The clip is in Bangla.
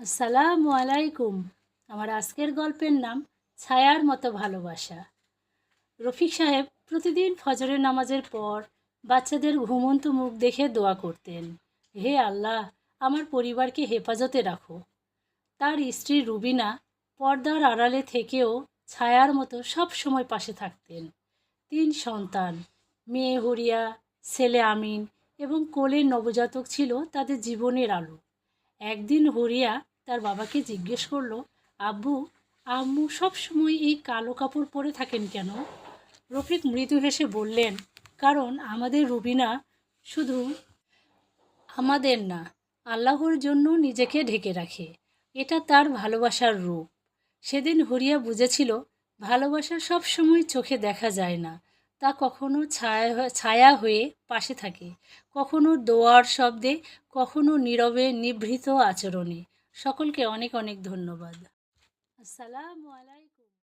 আসসালামু আলাইকুম। আমার আজকের গল্পের নাম ছায়ার মতো ভালোবাসা। রফিক সাহেব প্রতিদিন ফজরের নামাজের পর বাচ্চাদের ঘুমন্ত মুখ দেখে দোয়া করতেন, হে আল্লাহ, আমার পরিবারকে হেফাজতে রাখো। তার স্ত্রী রুবিনা পর্দার আড়ালে থেকেও ছায়ার মতো সব সময় পাশে থাকতেন। তিন সন্তান, মেয়ে হরিয়া, ছেলে আমিন এবং কোলের নবজাতক ছিল তাদের জীবনের আলো। একদিন হরিয়া তার বাবাকে জিজ্ঞেস করল, আব্বু, আম্মু সব সময় এই কালো কাপড় পরে থাকেন কেন? রফিক মৃদু হেসে বললেন, কারণ আমাদের রুবিনা শুধু আমাদের না, আল্লাহর জন্য নিজেকে ঢেকে রাখে। এটা তার ভালোবাসার রূপ। সেদিন হরিয়া বুঝেছিল, ভালোবাসা সব সময় চোখে দেখা যায় না। তা কখনো ছায়া ছায়া হয়ে পাশে থাকে। কখনো দোয়ার শব্দে, কখনো নীরবে নিভৃত আচরণে। সকলকে অনেক অনেক ধন্যবাদ। আসসালামু আলাইকুম।